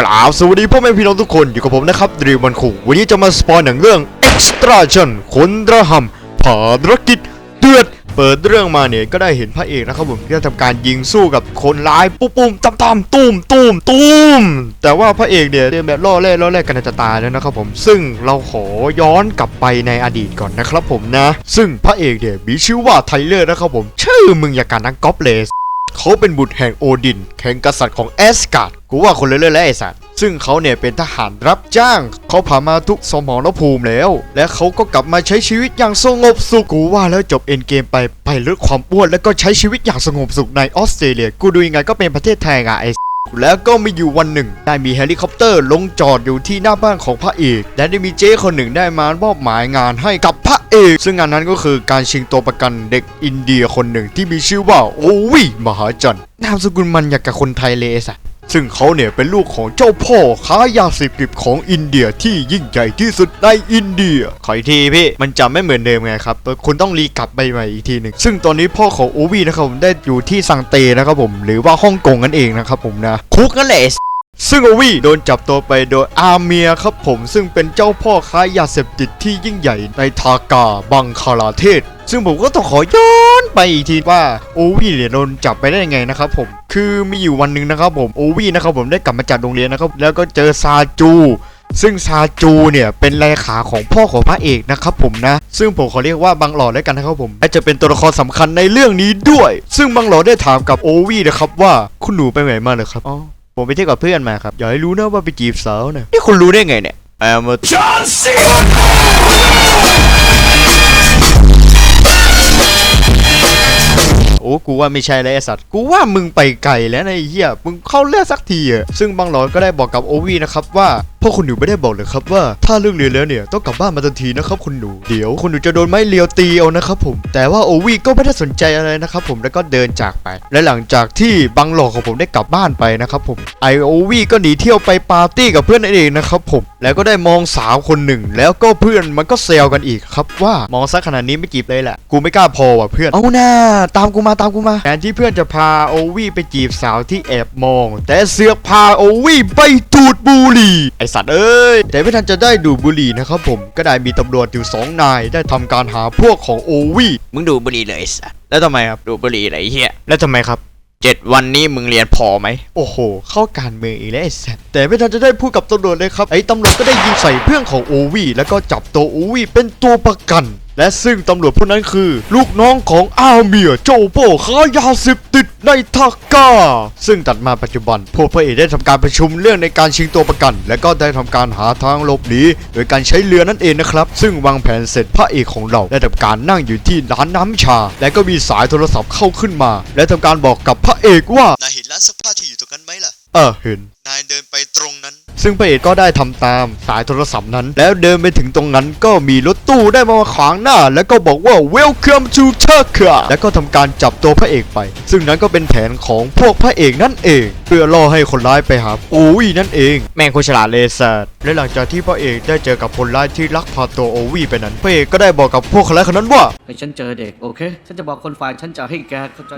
กล่าวสวัสดีพ่อแม่พี่น้องทุกคนอยู่กับผมนะครับดรีมันคุงวันนี้จะมาสปอยหนังเรื่อง Extra ชันคนระหำภารกิจเดือด เปิดเรื่องมาเนี่ยก็ได้เห็นพระเอกนะครับผมที่ทำการยิงสู้กับคนร้ายปุ๊บปุ๊มตำตำตุ้มตุ้มตุ้มแต่ว่าพระเอกเนี่ยเดินแบบล่อแร่ล่อแร่กันจะตายแล้วนะครับผมซึ่งเราขอย้อนกลับไปในอดีตก่อนนะครับผมนะ ซึ่งพระเอกเนี่ยมีชื่อว่าไทเลอร์นะครับผมชื่อมึงอย่าการนักก๊อปเลยเขาเป็นบุตรแห่งโอดินแห่งกษัตริย์ของแอสการ์ด กูว่าคนเลื่อยๆแล้วไอ้สัตว์ซึ่งเขาเนี่ยเป็นทหารรับจ้าง เขาผ่านมาทุกสมรภูมิแล้ว และเขาก็กลับมาใช้ชีวิตอย่างสงบสุข กูว่าแล้วจบเอ็นเกมไปไปลดความอ้วนแล้วก็ใช้ชีวิตอย่างสงบสุขในออสเตรเลีย กูดูยังไงก็เป็นประเทศไทยอะไอ้แล้วก็มีอยู่วันหนึ่ง ได้มีเฮลิคอปเตอร์ลงจอดอยู่ที่หน้าบ้านของพระเอก และได้มีเจ้คนหนึ่งได้มามอบหมายงานให้กับพระเอก ซึ่งงานนั้นก็คือการชิงตัวประกันเด็กอินเดียคนหนึ่งที่มีชื่อว่าโอวิมหาจันทร์นามสกุลมันอยากกับคนไทยเลยอ้สัส ซึ่งเขาเนี่ยเป็นลูกของเจ้าพ่อค้ายาเสพติดของอินเดียที่ยิ่งใหญ่ที่สุดในอินเดีย ขออีกทีพี่ มันจำไม่เหมือนเดิมไงครับ คุณต้องรีกลับไปใหม่อีกทีหนึ่ง ซึ่งตอนนี้พ่อของโอวีนะครับผมได้อยู่ที่ซังเตนะครับผม หรือว่าฮ่องกงนั่นเองนะครับผมนะ คุกนั่นแหละ ซึ่งโอวีโดนจับตัวไปโดยอาเมียครับผม ซึ่งเป็นเจ้าพ่อค้ายาเสพติดที่ยิ่งใหญ่ในทากาบังคลาเทศ ซึ่งผมก็ต้องขอย้อนไปอีกทีว่าโอวี่เนี่ยโดนจับไปได้ยังไงนะครับผมคือมีอยู่วันหนึ่งนะครับผมโอวี่นะครับผมได้กลับมาจากโรงเรียนนะครับแล้วก็เจอซาจูซึ่งซาจูเนี่ยเป็นเลขาของพ่อของพระเอกนะครับผมนะ ซึ่งผมขอเรียกว่าบังหลอดแล้วกันนะครับผมและจะเป็นตัวละครสำคัญในเรื่องนี้ด้วย ซึ่งบังหลอดได้ถามกับโอวี่นะครับว่าคุณหนูไปไหนมาเหรอครับอ๋อ ผมไปเที่ยวกับเพื่อนมาครับอย่าให้รู้นะว่าไปจีบสาวนะนี่คุณรู้ได้ไงเนี่ย I'm a John Cena โอ้กูว่าไม่ใช่แล้วไอ้สัตว์กูว่ามึงไปไกลแล้วนะไอ้เหี้ยมึงเข้าเลือกสักทีอะซึ่งบางหลอนก็ได้บอกกับโอวีนะครับว่า พ่อคุณหนูไม่ได้บอกเลยครับว่าถ้าเลิกเรียนแล้วเนี่ยต้องกลับบ้านมาทันทีนะครับคุณหนูเดี๋ยวคุณหนูจะโดนไม้เลียวตีเอานะครับผมแต่ว่าโอวีก็ไม่ได้สนใจอะไรนะครับผมแล้วก็เดินจากไป และหลังจากที่บังหลอกของผมได้กลับบ้านไปนะครับผมไอโอวีก็หนีเที่ยวไปปาร์ตี้กับเพื่อนนั่นเองนะครับผมแล้วก็ได้มองสาวคนหนึ่ง แล้วก็เพื่อนมันก็เซลกันอีกครับว่ามองซะขนาดนี้ไม่จีบเลยแหละกูไม่กล้าพอว่ะเพื่อนเอาหน้าตามกูมาตามกูมาแทนที่เพื่อนจะพาโอวีไปจีบสาวที่แอบมอง แต่เสือกพาโอวีไปจูดบุหรี่ไอสัตว์เอ้ยแต่ไม่ทันจะได้ดูดบุหรี่นะครับผมก็ได้มีตำรวจอยู่สองนายได้ทำการหาพวกของโอวีมึงดูบุหรี่เลยไอ้สัสแล้วทำไมครับดูบุหรี่อะไรเฮียแล้วทำไมครับเจ็ดวันนี้มึงเรียนพอไหม โอ้โห เข้าการเมืองอีกแล้วไอ้สัสแต่ไม่ทันจะได้พูดกับตำรวจเลยครับ ไอ้ตำรวจก็ได้ยิงใส่เพื่อนของโอวีแล้วก็จับตัวโอวีเป็นตัวประกัน และซึ่งตำรวจผู้นั้นคือ ลูกน้องของอาเมียโจโปค้ายาเสพติดในทากาซึ่งตัดมาปัจจุบัน พวกพระเอกได้ทำการประชุมเรื่องในการชิงตัวประกัน และก็ได้ทำการหาทางหลบหนีโดยการใช้เรือนั่นเองนะครับ ซึ่งวางแผนเสร็จพระเอกของเราได้ทำการนั่งอยู่ที่ร้านน้ำชา และก็มีสายโทรศัพท์เข้าขึ้นมา และทำการบอกกับพระเอกว่านายเห็นร้านซักผ้าที่อยู่ตรงนั้นไหมล่ะเออเห็นนายเดินไปตรงนั้น ซึ่งพระเอกก็ได้ทำตามสายโทรศัพท์นั้น แล้วเดินไปถึงตรงนั้นก็มีรถตู้ได้มาขวางหน้า แล้วก็บอกว่า welcome to Turkey แล้วก็ทำการจับตัวพระเอกไป ซึ่งนั้นก็เป็นแผนของพวกพระเอกนั่นเอง เพื่อล่อให้คนร้ายไปหาโอวีนั่นเอง แม่งโคตรฉลาดเลยสัตว์และหลังจากที่พระเอกได้เจอกับคนร้ายที่ลักพาตัวโอวีไปนั้นพระเอกก็ได้บอกกับพวกคนร้ายคนนั้นว่าให้ฉันเจอเด็กโอเค ฉันจะบอกคนฝ่ายฉันจะให้แกเข้าใจ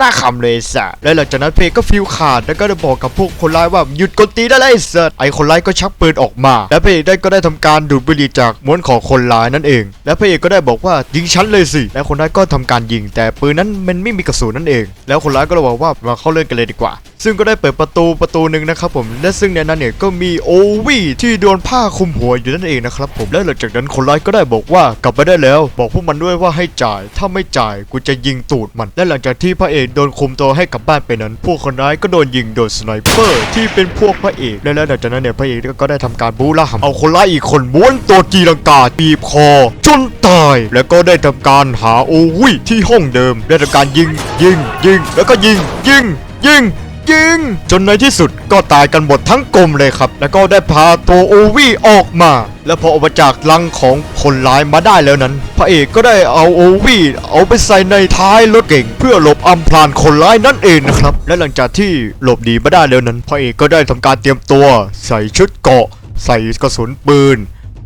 หน้าคำเลยสัตว์และหลังจากนั้นเพก็ฟิวขาดแล้วก็ได้บอกกับพวกคนร้ายว่าหยุดกดตีได้เลยสัตว์ไอ้คนร้ายก็ชักปืนออกมา และพระเอกได้ก็ได้ทำการดูดบุหรี่จากม้วนของคนร้ายนั่นเอง และพระเอกก็ได้บอกว่ายิงฉันเลยสิ และคนร้ายก็ทำการยิง แต่ปืนนั้นมันไม่มีกระสุนนั่นเอง แล้วคนร้ายก็เลยบอกว่ามาเข้าเรื่องกันเลยดีกว่าซึ่งก็ได้เปิดประตูประตูหนึ่งนะครับผมและซึ่งในนั้นเนี่ยก็มีโอวีที่โดนผ้าคลุมหัวอยู่นั่นเองนะครับผมและหลังจากนั้นคนร้ายก็ได้บอกว่ากลับไปได้แล้ว บอกพวกมันด้วยว่าให้จ่าย ถ้าไม่จ่ายกูจะยิงตูดมัน และหลังจากที่พระเอกโดนคุมตัวให้กลับบ้านไปนั้น พวกคนร้ายก็โดนยิงโดยสไนเปอร์ที่เป็นพวกพระเอกและหลังจากนั้นเนี่ยพระเอกก็ได้ทำการบูล่าหำเอาคนร้ายอีกคนม้วนตัวจีลังกาบีบคอจนตาย แล้วก็ได้ทำการหาโอวีที่ห้องเดิม ได้ทำการยิงยิงยิง แล้วก็ยิงยิงยิง ยิงจนในที่สุดก็ตายกันหมดทั้งกลมเลยครับ แล้วก็ได้พาตัวโอวี่ออกมา และพอออกมาจากลังของคนร้ายมาได้แล้วนั้น พระเอกก็ได้เอาโอวี่เอาไปใส่ในท้ายรถเก่ง เพื่อหลบอำพรางคนร้ายนั่นเองนะครับ และหลังจากที่หลบหนีมาได้แล้วนั้น พระเอกก็ได้ทำการเตรียมตัว ใส่ชุดเกาะ ใส่กระสุนปืน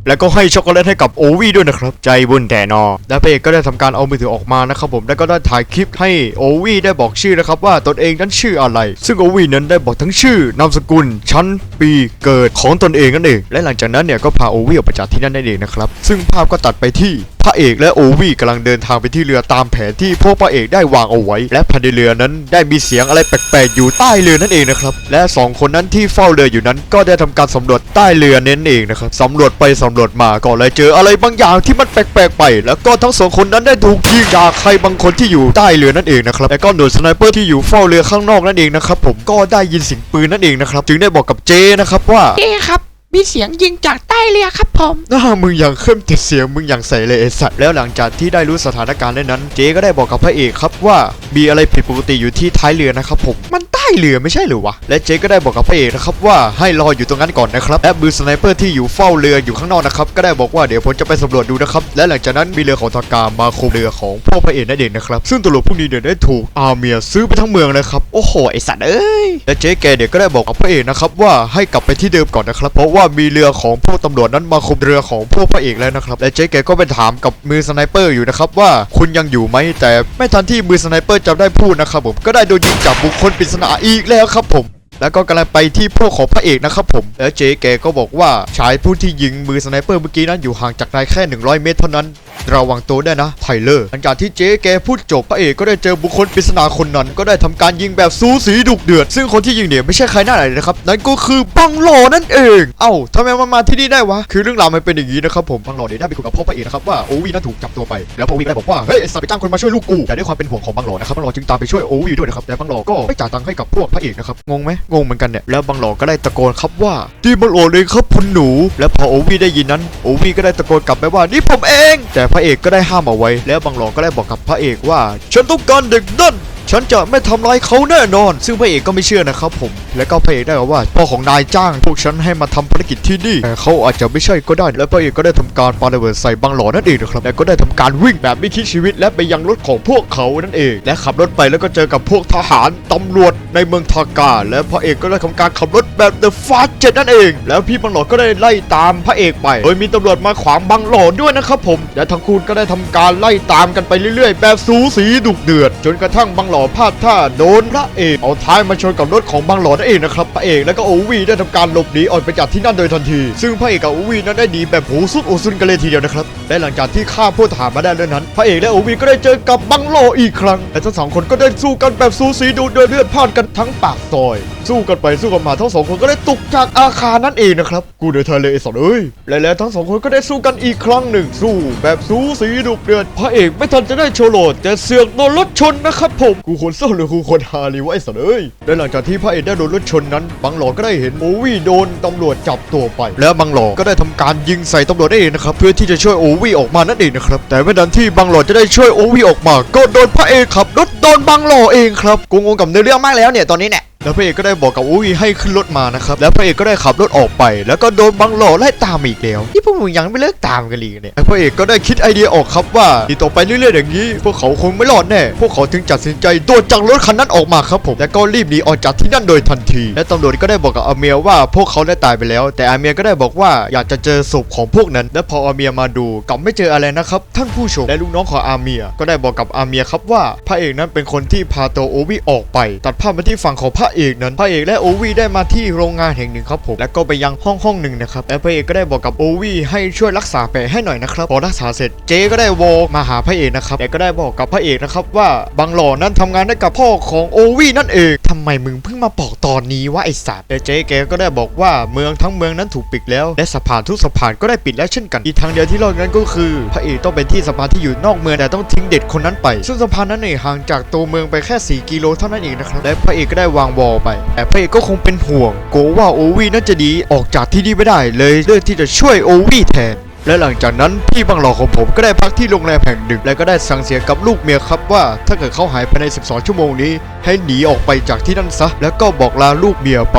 แล้วก็ให้ช็อกโกแลตให้กับโอวีด้วยนะครับ ใจบุญแต่นอ และพระเอกก็ได้ทำการเอามือถือออกมานะครับผมแล้วก็ได้ถ่ายคลิปให้โอวีได้บอกชื่อนะครับว่าตนเองนั้นชื่ออะไร ซึ่งโอวีนั้นได้บอกทั้งชื่อนามสกุล ชั้นปีเกิดของตนเองนั่นเองและหลังจากนั้นเนี่ยก็พาโอวีออกไปจากที่นั่นได้เองนะครับซึ่งภาพก็ตัดไปที่พระเอกและโอวีกำลังเดินทางไปที่เรือตามแผนที่พวกพระเอกได้วางเอาไว้ และภายในเรือนั้นได้มีเสียงอะไรแปลกๆอยู่ใต้เรือนั่นเองนะครับ และสองคนนั้นที่เฝ้าเรืออยู่นั้นก็ได้ทำการสำรวจใต้เรือเนั่นเองนะครับสำรวจไปสำรวจมาก็เลยเจออะไรบางอย่างที่มันแปลกๆไป แล้วก็ทั้งสองคนนั้นได้ถูกยิงจากใครบางคนที่อยู่ใต้เรือนั่นเองนะครับและก็หน่วยสไนเปอร์ที่อยู่เฝ้าเรือข้างนอกนั่นเองนะครับผมก็ได้ยินเสียงปืนนั่นเองนะครับจึงได้บอกกับเจนะครับว่าเอ้ครับ มีเสียงยิงจากใต้เรือครับผมหน้ามึงอย่างเข้มติดเสียงมึงอย่างใสเลยไอสัตว์แล้วหลังจากที่ได้รู้สถานการณ์นั้น เจก็ได้บอกกับพระเอกครับว่า มีอะไรผิดปกติอยู่ที่ท้ายเรือนะครับผมมันใต้เรือไม่ใช่หรือวะและเจ๊ก็ได้บอกกับพระเอกนะครับว่าให้รออยู่ตรงนั้นก่อนนะครับและมือสไนเปอร์ที่อยู่เฝ้าเรืออยู่ข้างนอกนะครับก็ได้บอกว่าเดี๋ยวผมจะไปสำรวจดูนะครับและหลังจากนั้นมีเรือของทางการมาคุมเรือของพวกพระเอกนั่นเองนะครับซึ่งตำรวจพวกนี้เนี่ยได้ถูกอาเมียซื้อไปทั้งเมืองเลยครับโอ้โหไอสัตว์เอ้ยและเจ๊แกเนี่ยก็ได้บอกกับพระเอกนะครับว่าให้กลับไปที่เดิมก่อนนะครับเพราะว่ามีเรือของพวกตำรวจนั้นมาคุมเรือของพวกพระเอกแล้วนะครับและเจ๊แกก็ไปถามกับมือสไนเปอร์อยู่นะครับว่าคุณยังอยู่ไหมแต่ไม่ทันที่มือสไนเปอร์จะได้พูดนะครับผมก็ได้โดนยิงจากบุคคลปริศนาอีกแล้วครับผมแล้วก็กำลังไปที่พวกของพระเอกนะครับผม แล้วเจ๊แกก็บอกว่าชายผู้ที่ยิงมือสไนเปอร์เมื่อกี้นั้นอยู่ห่างจากนายแค่ 100 เมตรเท่านั้น ระวังตัวได้นะไทเลอร์หลังจากที่เจ๊แกพูดจบพระเอกก็ได้เจอบุคคลปริศนาคนนั้น ก็ได้ทำการยิงแบบสูสีดุเดือด ซึ่งคนที่ยิงเนี่ยไม่ใช่ใครหน้าไหนนะครับนั่นก็คือบังหลอนั่นเอง เอ้าทำไมมันมาที่นี่ได้วะ คือเรื่องราวมันเป็นอย่างนี้นะครับผมบังหลอเนี่ยได้ไปคุยกับพ่อพระเอกนะครับว่าโอวีนั้นถูกจับตัวไปแล้วพ่อวีก็ได้บอกว่าเฮ้ยสัตว์ไปจ้างคนมาช่วยลูกกูแต่ด้วยความเป็นห่วงของบังหลอนะครับบังหลอจึงตามไปช่วยโอวีด้วยนะครับแต่บังหลอก็ไม่จ่ายตังค์ให้กับพวกพระเอกนะครับงงไหมงงเหมือนกันเนี่ยแล้วบังหลอก็ได้ตะโกนครับว่าที่บังหลอเลยครับคุณหนู แล้วพอโอวีได้ยินนั้นโอวีก็ได้ตะโกนกลับไปว่านี่ผมเองแต่พระเอกก็ได้ห้ามเอาไว้ แล้วบังหลอก็ได้บอกกับพระเอกว่า ฉันต้องการเด็กนั่น ฉันจะไม่ทำร้ายเขาแน่นอน ซึ่งพระเอกก็ไม่เชื่อนะครับผม แล้วก็พระเอกได้บอกว่าพ่อของนายจ้างพวกฉันให้มาทำภารกิจที่นี่แต่เขาอาจจะไม่ใช่ก็ได้ และพระเอกก็ได้ทำการปาระเบิดใส่บังหลอนั่นเองนะครับ แล้วก็ได้ทำการวิ่งแบบไม่คิดชีวิต และไปยังรถของพวกเขานั่นเอง และขับรถไปแล้วก็เจอกับพวกทหารตำรวจในเมืองทากา และพระเอกก็ได้ทำการขับรถแบบ The Fast Jet นั่นเอง แล้วพี่บังหลอก็ได้ไล่ตามพระเอกไป โดยมีตำรวจมาขวางบังหลอด้วยนะครับผม และทั้งคู่ก็ได้ทำการไล่ตามกันไปเรื่อยๆ แบบสูสีดุเดือด จนกระทั่งบังหลอพลาดท่าโดนพระเอกเอาท้ายมาชนกับรถของบังหลอนั่นเองนะครับพระเอกและก็โอวีได้ทำการหลบหนีออกไปจากที่นั่นโดยทันที ซึ่งพระเอกกับโอวีนั้นได้หนีแบบโหสุดโอซุนกันเลยทีเดียวนะครับและหลังจากที่ฆ่าผู้ทหารมาได้แล้วนั้น พระเอกและโอวีก็ได้เจอกับบังหลออีกครั้งและทั้งสองคนก็ได้สู้กันแบบสูสีดุเดือดเลือดพล่านกันทั้งปากซอย สู้กันไปสู้กันมาทั้งสองคนก็ได้ตกจากอาคารนั่นเองนะครับกูเดือดทะเลไอ้สัตว์เอ้ยและแล้วทั้งสองคนก็ได้สู้กันอีกครั้งหนึ่งสู้แบบสูสีดุเดือดพระเอกไม่ทันจะได้โชว์โหลดแต่เสือกโดนรถชนนะครับผมกูคนเศร้าหรือกูคนฮาลีวะไอ้สัตว์เอ้ยและหลังจากที่พระเอกได้โดนรถชนนั้นบังหลอก็ได้เห็นโอวี่โดนตำรวจจับตัวไป แล้วบังหลอก็ได้ทำการยิงใส่ตำรวจได้เองนะครับเพื่อที่จะช่วยโอวี่ออกมานั่นเองนะครับแต่ไม่ดันที่บังหลอจะได้ช่วยโอวี่ออกมา ก็โดนพระเอกขับรถโดนบังหลอเองครับกูงงกับเนื้อเรื่องมากแล้วเนี่ยตอนนี้เนี่ย แล้วพระเอกก็ได้บอกกับโอวีให้ขึ้นรถมานะครับ แล้วพระเอกก็ได้ขับรถออกไป แล้วก็โดนบังหลอไล่ตามอีกแล้วนี่พวกมึงยังไม่เลิกตามกันเลยเนี่ยพระเอกก็ได้คิดไอเดียออกครับว่าที่ต่อไปเรื่อยๆอย่างนี้ พวกเขาคงไม่รอดแน่พวกเขาถึงตัดสินใจโดดจากรถคันนั้นออกมาครับผมแล้วก็รีบหนีออกจากที่นั่นโดยทันที และตำรวจก็ได้บอกกับอาเมียว่าพวกเขาได้ตายไปแล้ว แต่อาเมียก็ได้บอกว่าอยากจะเจอศพของพวกนั้น และพออาเมียมาดูกลับไม่เจออะไรนะครับท่านผู้ชมและลูกน้องของอาเมีย ก็ได้บอกกับอาเมียครับว่าพระเอกนั้นเป็นคนที่พาตัวโอวีออกไป ตัดภาพมาที่ฝั่งของพระเอกนั้นพระเอกและโอวีได้มาที่โรงงานแห่งหนึ่งครับผมแล้วก็ไปยังห้องห้องหนึ่งนะครับและพระเอกก็ได้บอกกับโอวีให้ช่วยรักษาแผลให้หน่อยนะครับพอรักษาเสร็จเจก็ได้วอมาหาพระเอกนะครับแต่ก็ได้บอกกับพระเอกนะครับว่าบางหล่อนั้นทำงานได้กับพ่อของโอวีนั่นเองทำไมมึงเพิ่งมาบอกตอนนี้วะไอสัตว์แต่เจแกก็ได้บอกว่าเมืองทั้งเมืองนั้นถูกปิดแล้ว และสะพานทุกสะพานก็ได้ปิดแล้วเช่นกันอีกทางเดียวที่รอดนั้นก็คือ พระเอกต้องเป็นที่สะพานที่อยู่นอกเมืองแต่ต้องทิ้งเด็กคนนั้นไป ซึ่งสะพานนั้นเนี่ยห่างจากตัวเมืองไปแค่ 4 กิโลเท่านั้นเองนะครับและพระเอกก็ได้วางวอลไปแต่พระเอกก็คงเป็นห่วงกลัวว่าโอวีน่าจะดีออกจากที่นี่ไม่ได้เลยเลือกที่จะช่วยโอวีแทนและหลังจากนั้นพี่บังหลอของผมก็ได้พักที่โรงแรมแห่งหนึ่งและก็ได้สั่งเสียกับลูกเมียครับว่า ถ้าเกิดเขาหายภายใน 12 ชั่วโมงนี้ ให้หนีออกไปจากที่นั่นซะ แล้วก็บอกลาลูกเมียไป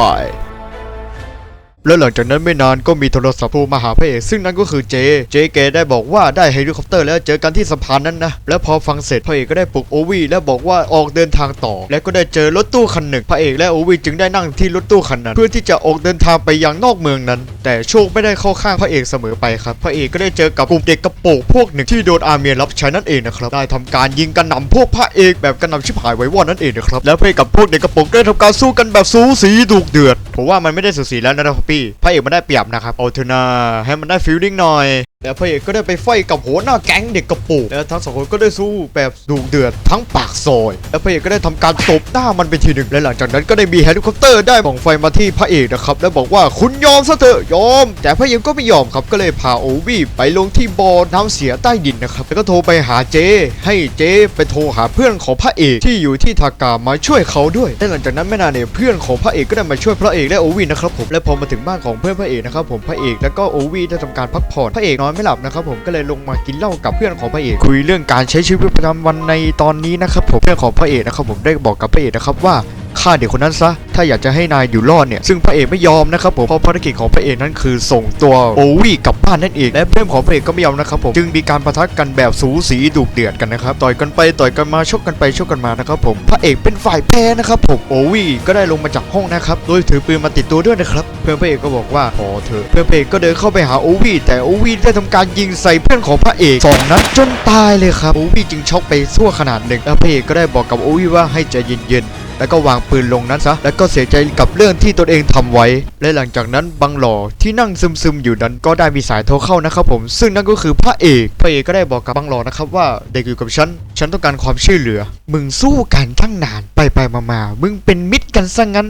แล้วหลังจากนั้นไม่นานก็มีโทรศัพท์โทรมาหาพระเอกซึ่งนั่นก็คือเจ เจแกได้บอกว่าได้เฮลิคอปเตอร์แล้วเจอกันที่สะพานนั้นนะ แล้วพอฟังเสร็จพระเอกก็ได้ปลุกโอวีและบอกว่าออกเดินทางต่อ และก็ได้เจอรถตู้คันหนึ่งพระเอกและโอวีจึงได้นั่งที่รถตู้คันนั้น เพื่อที่จะออกเดินทางไปยังนอกเมืองนั้น แต่โชคไม่ได้เข้าข้างพระเอกเสมอไปครับ พระเอกก็ได้เจอกับกลุ่มเด็กกระโปงพวกหนึ่งที่โดนอาเมียรับใช้นั่นเองนะครับ ได้ทำการยิงกระหน่ำพวกพระเอกแบบกระหน่ำชิบหายไว้วอดนั่นเองนะครับ แล้วพระเอกกับพวกเด็กกระโปงได้ทำการสู้กันแบบสูสีดุเดือดผมว่ามันไม่ได้สูสีแล้วนะครับพี่พระเอกมันได้เปรียบนะครับ เอาเถอะนาให้มันได้ฟิลลิ่งหน่อย แล้วพระเอกก็ได้ไปไฟกับหัวหน้าแก๊งเด็กกระปรงแล้วทั้งสองคนก็ได้สู้แบบดุเดือดทั้งปากซอย แล้วพระเอกก็ได้ทำการตบหน้ามันไปทีหนึ่งและหลังจากนั้นก็ได้มีเฮลิคอปเตอร์ได้ส่องไฟมาที่พระเอกนะครับแล้วบอกว่าคุณยอมซะเถอะยอม แต่พระเอกก็ไม่ยอมครับก็เลยพาโอวี่ไปลงที่บ่อน้ำเสียใต้ดินนะครับแล้วก็โทรไปหาเจ ให้เจไปโทรหาเพื่อนของพระเอกที่อยู่ที่ทากามาช่วยเขาด้วยและหลังจากนั้นไม่นานเนี่ยเพื่อนของพระเอกก็ได้มาช่วยพระเอกและโอวี่นะครับผมและพอมาถึงบ้านของเพื่อนพระเอกนะครับผมพระเอกแล้วก็โอวี่ได้ทำการพักผ่อนพระเอกนอนไม่หลับนะครับผมก็เลยลงมากินเหล้ากับเพื่อนของพระเอกคุยเรื่องการใช้ชีวิตประจำวันในตอนนี้นะครับผมเพื่อนของพระเอกนะครับผมได้บอกกับพระเอกนะครับว่าฆ่าเด็กคนนั้นซะถ้าอยากจะให้นายอยู่รอดเนี่ยซึ่งพระเอกไม่ยอมนะครับผมเพราะภารกิจของพระเอกนั้นคือส่งตัวโอวี่กลับบ้านนั่นเองและเพื่อนของพระเอกก็ไม่ยอมนะครับผมจึงมีการประทะกันแบบสูสีดุเดือดกันนะครับต่อยกันไปต่อยกันมาชกกันไปชกกันมานะครับผมพระเอกเป็นฝ่ายแพ้นะครับผมโอวี่ก็ได้ลงมาจากห้องนะครับโดยถือปืนมาติดตัวด้วยนะครับเพื่อนพระเอกก็บอกว่าพอเถอะเพื่อนพระเอกก็เดินเข้าไปหาโอวี่แต่โอวี่ได้ทำการยิงใส่เพื่อนของพระเอกสองนัดจนตายเลยครับโอวี่จึงช็อกไปทั่วขนาดหนึ่งแล้วพระเอกก็ได้บอกกับโอวี่ว่าให้ใจเย็นๆแล้วก็วางปืนลงนั้นซะแล้วก็ก็เสียใจกับเรื่องที่ตนเองทำไว้ และหลังจากนั้นบังหล่อที่นั่งซึมๆอยู่นั้นก็ได้มีสายโทรเข้านะครับผม ซึ่งนั่นก็คือพระเอกพระเอกก็ได้บอกกับบังหล่อนะครับว่าเด็กอยู่กับฉันฉันต้องการความช่วยเหลือ มึงสู้กันตั้งนานไปไปมาๆมึงเป็นมิตรกันซะงั้น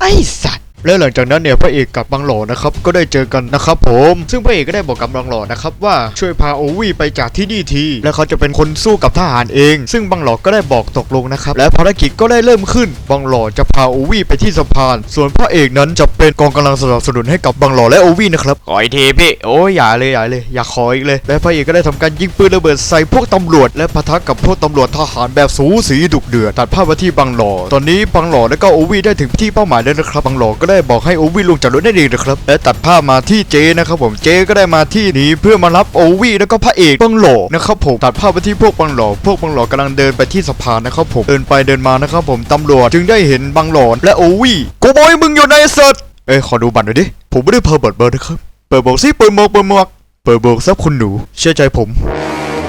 ไอ้สัตว์ และหลังจากนั้นเนี่ยพระเอกกับบังหล่อนะครับก็ได้เจอกันนะครับผม ซึ่งพระเอกก็ได้บอกกับบังหล่อนะครับว่าช่วยพาโอวี่ไปจากที่นี่ที และเขาจะเป็นคนสู้กับทหารเอง ซึ่งบังหล่อก็ได้บอกตกลงนะครับและภารกิจก็ได้เริ่มขึ้นบังหล่อจะพาโอวี่ไปที่สะพาน ส่วนพระเอกนั้นจะเป็นกองกำลังสนับสนุนให้กับบังหล่อและโอวี่นะครับขออีกทีพี่โอ้ยอย่าเลยอย่าเลยอย่าขออีกเลย และพระเอกก็ได้ทำการยิงปืนระเบิดใส่พวกตำรวจ และปะทะกับพวกตำรวจทหารแบบสูสีดุเดือดตัดภาพมาที่บังหล่อตอนนี้บังหล่อและก็โอวี่ได้ถึงที่เป้าหมายแล้วนะครับบังหล่อก็ไได้บอกให้โอวี่ลงจากรถได้เองนะครับและตัดภาพมาที่เจนะครับผมเจก็ได้มาที่นี้เพื่อมารับโอวี่แล้วก็พระเอกบังหล่อนะครับผมตัดภาพไปที่พวกบังหล่อพวกบังหล่อกำลังเดินไปที่สะพานนะครับผมเดินไปเดินมานะครับผมตำรวจจึงได้เห็นบังหล่อและโอวี่กูบอยมึงอยู่ในสัตเอ้ยขอดูบัตรหน่อยดิผมไม่ได้เพอเบิร์ดเบิร์นะครับเปิดบอกสิเปิดหมวกเปิดหมวกเปิดบอกซับคุณหนู เชื่อใจผม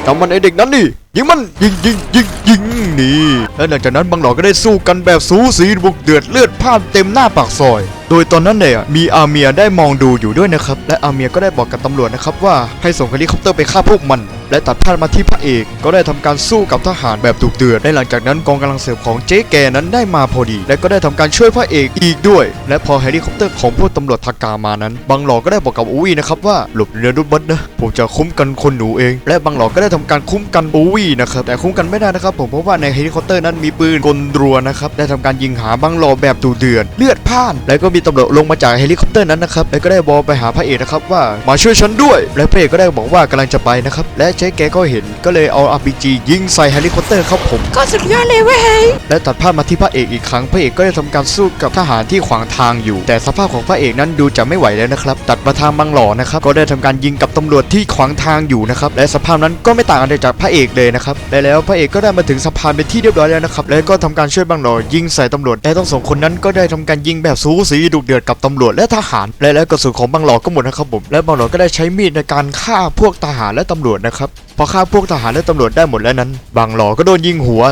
จำมันไอเด็กนั้นดิ ยิงมันยิงยิงยิงยิงนี่และหลังจากนั้นบางหลอก็ได้สู้กันแบบสูสีบุกเดือดเลือดพ่านเต็มหน้าปากซอยโดยตอนนั้นเนี่ยมีอาเมียได้มองดูอยู่ด้วยนะครับ และอาเมียก็ได้บอกกับตำรวจนะครับว่าให้ส่งเฮลิคอปเตอร์ไปฆ่าพวกมัน และตัดภาพมาที่พระเอกก็ได้ทำการสู้กับทหารแบบดุเดือดและหลังจากนั้นกองกำลังเสริมของเจ๊แกนั้นได้มาพอดี และก็ได้ทำการช่วยพระเอกอีกด้วย และพอเฮลิคอปเตอร์ของพวกตำรวจทากามานั้น บังหลอก็ได้บอกกับอูวี่นะครับว่าหลบเรือรุดบัสนะผมจะคุ้มกันคนหนูเอง และบังหลอก็ได้ทำการคุ้มกันอูวี่นะครับแต่คุ้มกันไม่ได้นะครับผมเพราะว่าในเฮลิคอปเตอร์นั้นมีปืนกลรัวนะครับได้ทำการยิงหาบังหลอแบบดุเดือดเลือดพ่าน แล้วก็มีตำรวจลงมาจากเฮลิคอปเตอร์นั้นนะครับแล้วก็ได้บอกไปหาพระเอกนะครับว่ามาช่วยฉันด้วย และพระเอกก็ได้บอกว่ากำลังจะไปนะครับและเจ๊แกก็เห็นก็เลยเอา RPG ยิงใส่เฮลิคอปเตอร์ครับผมก็สุดยอดเลยเว้ยและตัดภาพมาที่พระเอกอีกครั้งพระเอกก็ได้ทำการสู้กับทหารที่ขวางทางอยู่ แต่สภาพของพระเอกนั้นดูจะไม่ไหวแล้วนะครับตัดมาทางบังหล่อนะครับก็ได้ทำการยิงกับตำรวจที่ขวางทางอยู่นะครับและสภาพนั้นก็ไม่ต่างกันจากพระเอกเลยนะครับและแล้วพระเอกก็ได้มาถึงสะพานเป็นที่เรียบร้อยแล้วนะครับและก็ทำการช่วยบังหล่อยิงใส่ตำรวจและทั้งสองคนนั้นก็ได้ทำการยิงแบบสูสีดุเดือดกับตำรวจและทหาร และแล้วกระสุนของบังหลอก็หมดนะครับผม และบังหลอก็ได้ใช้มีดในการฆ่าพวกทหารและตำรวจนะครับ พอฆ่าพวกทหารและตำรวจได้หมดแล้วนั้น บังหลอก็โดนยิงหัว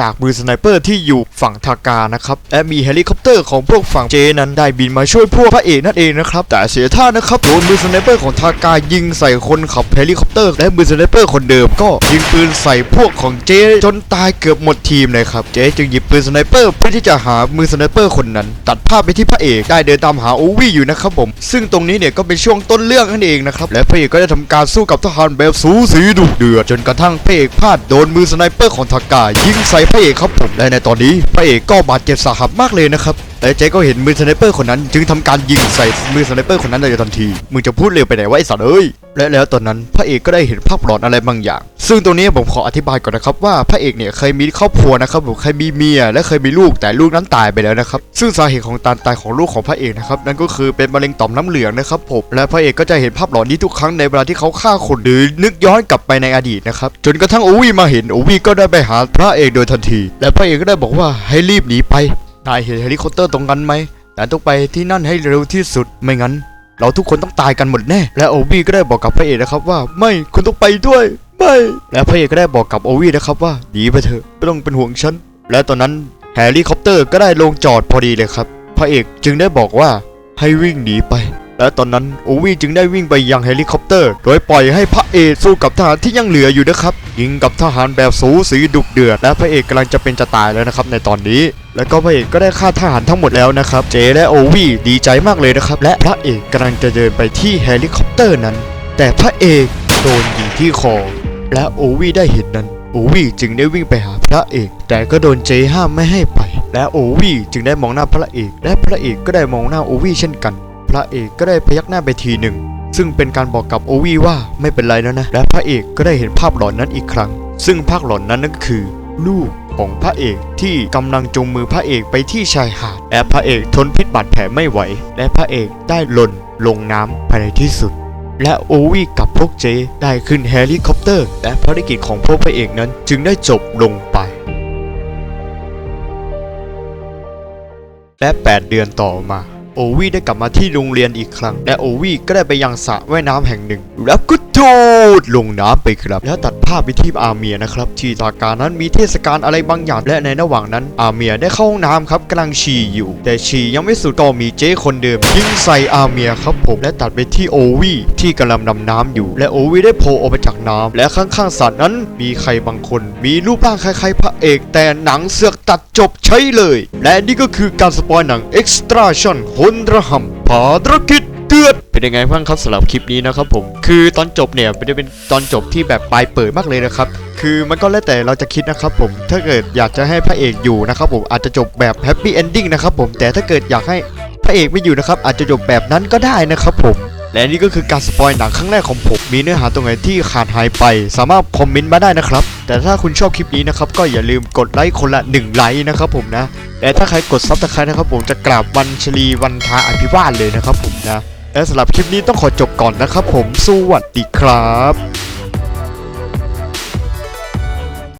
จากมือสไนเปอร์ที่อยู่ฝั่งทากานะครับและมีเฮลิคอปเตอร์ของพวกฝั่งเจนั้นได้บินมาช่วยพวกพระเอกนั่นเองนะครับแต่เสียท่านะครับโดนมือสไนเปอร์ของทากายิงใส่คนขับเฮลิคอปเตอร์และมือสไนเปอร์คนเดิมก็ยิงปืนใส่พวกของเจจนตายเกือบหมดทีมเลยครับเจจึงหยิบปืนสไนเปอร์เพื่อที่จะหามือสไนเปอร์คนนั้น ตัดภาพไปที่พระเอกได้เดินตามหาโอวี่อยู่นะครับผม ซึ่งตรงนี้เนี่ยก็เป็นช่วงต้นเรื่องนั่นเองนะครับและพระเอกก็ได้ทำการสู้กับทหารแบบสูสีดุเดือดจนกระทั่งพระเอกพลาดโดนมือสไนเปอร์ของทากายิงใส่พระเอกครับผมและในตอนนี้พระเอกก็บาดเจ็บสาหัสมากเลยนะครับแต่เจ๊ก็เห็นมือสไนเปอร์คนนั้น จึงทำการยิงใส่มือสไนเปอร์คนนั้นในทันที มึงจะพูดเร็วไปไหนวะไอ้สัตว์เอ้ย และแล้วตอนนั้นพระเอกก็ได้เห็นภาพหลอนอะไรบางอย่าง ซึ่งตรงนี้ผมขออธิบายก่อนนะครับว่าพระเอกเนี่ยเคยมีครอบครัวนะครับผมเคยมีเมียและเคยมีลูกแต่ลูกนั้นตายไปแล้วนะครับ ซึ่งสาเหตุของการตายของลูกของพระเอกนะครับนั่นก็คือเป็นมะเร็งต่อมน้ำเหลืองนะครับผมและพระเอกก็จะเห็นภาพหลอนนี้ทุกครั้งในเวลาที่เขาฆ่าคนหรือนึกย้อนกลับไปในอดีตนะครับจนกระทั่งโอวีมาเห็นโอวีก็ได้ไปหาพระเอกโดยทันที และพระเอกก็ได้บอกว่าให้รีบหนีไปนายเห็นเฮลิคอปเตอร์ตรงนั้นไหมนายต้องไปที่นั่นให้เร็วที่สุดไม่งั้น เราทุกคนต้องตายกันหมดแน่ และโอวีก็ได้บอกกับพระเอกนะครับว่าไม่คุณต้องไปด้วย ไม่ และพระเอกก็ได้บอกกับโอวีนะครับว่าหนีไปเถอะไม่ต้องเป็นห่วงฉัน และตอนนั้นแฮร์รี่คอปเตอร์ก็ได้ลงจอดพอดีเลยครับ พระเอกจึงได้บอกว่าให้วิ่งหนีไป และตอนนั้นโอวี่จึงได้วิ่งไปยังเฮลิคอปเตอร์ โดยปล่อยให้พระเอกสู้กับทหารที่ยังเหลืออยู่นะครับ ยิงกับทหารแบบสูสีดุเดือด และพระเอกกำลังจะเป็นจะตายแล้วนะครับในตอนนี้ แล้วก็พระเอกก็ได้ฆ่าทหารทั้งหมดแล้วนะครับ เจและโอวีดีใจมากเลยนะครับ และพระเอกกำลังจะเดินไปที่เฮลิคอปเตอร์นั้น แต่พระเอกโดนยิงที่คอ และโอวีได้เห็นนั้น โอวีจึงได้วิ่งไปหาพระเอก แต่ก็โดนเจห้ามไม่ให้ไป และโอวีจึงได้มองหน้าพระเอก และพระเอกก็ได้มองหน้าโอวีเช่นกัน พระเอกก็ได้พยักหน้าไปทีหนึ่ง ซึ่งเป็นการบอกกับโอวีว่าไม่เป็นไรแล้วนะ และพระเอกก็ได้เห็นภาพหลอนนั้นอีกครั้ง ซึ่งภาพหลอนนั้นนั่นก็คือ ลูก ของพระเอกที่กำลังจูงมือพระเอกไปที่ชายหาดและพระเอกทนพิษบาดแผลไม่ไหว และพระเอกได้หล่นลงน้ำภายในที่สุด และโอวีกับพวกเจได้ขึ้นเฮลิคอปเตอร์ และภารกิจของพวกพระเอกนั้นจึงได้จบลงไปและ 8 เดือนต่อมา โอวี่ได้กลับมาที่โรงเรียนอีกครั้ง และโอวี่ก็ได้ไปยังสระว่ายน้ำแห่งหนึ่ง แล้วก็ ดดลงน้ำไปครับ แล้วตัดภาพไปที่อาเมียนะครับที่ตาการนั้นมีเทศกาลอะไรบางอย่างและในระหว่างนั้น อาเมียได้เข้าห้องน้ำครับกำลังฉี่อยู่ แต่ฉี่ยังไม่สุดก็มีเจ๊คนเดิมยิงใส่อาเมียครับผมและตัดไปที่โอวีที่กำลังดำน้ำอยู่ และโอวีได้โผล่ออกมาจากน้ำและข้างๆสระนั้น มีใครบางคน มีรูปร่างคล้ายๆพระเอก แต่หนังเสือกตัดจบใช้เลย และนี่ก็คือการสปอยหนัง Extra ชั่นฮนระหำภารกิจ เดือดเป็นยังไงบ้างครับสำหรับคลิปนี้นะครับผมคือตอนจบเนี่ยไม่ได้เป็นตอนจบที่แบบปลายเปิดมากเลยนะครับคือมันก็แล้วแต่เราจะคิดนะครับผมถ้าเกิดอยากจะให้พระเอกอยู่นะครับผมอาจจะจบแบบแฮปปี้เอนดิ้งนะครับผมแต่ถ้าเกิดอยากให้พระเอกไม่อยู่นะครับอาจจะจบแบบนั้นก็ได้นะครับผมและนี่ก็คือการสปอยหนังครั้งแรกของผม มีเนื้อหาตรงไหนที่ขาดหายไป สามารถคอมเมนต์มาได้นะครับ แต่ถ้าคุณชอบคลิปนี้นะครับ ก็อย่าลืมกดไลค์คนละ 1 ไลค์นะครับผมนะ และถ้าใครกดซับสไครต์นะครับผมจะกราบวันชลีวันทาอภิวาสเลยนะครับผมนะ และสำหรับคลิปนี้ต้องขอจบก่อนนะครับผมสวัสดีครับ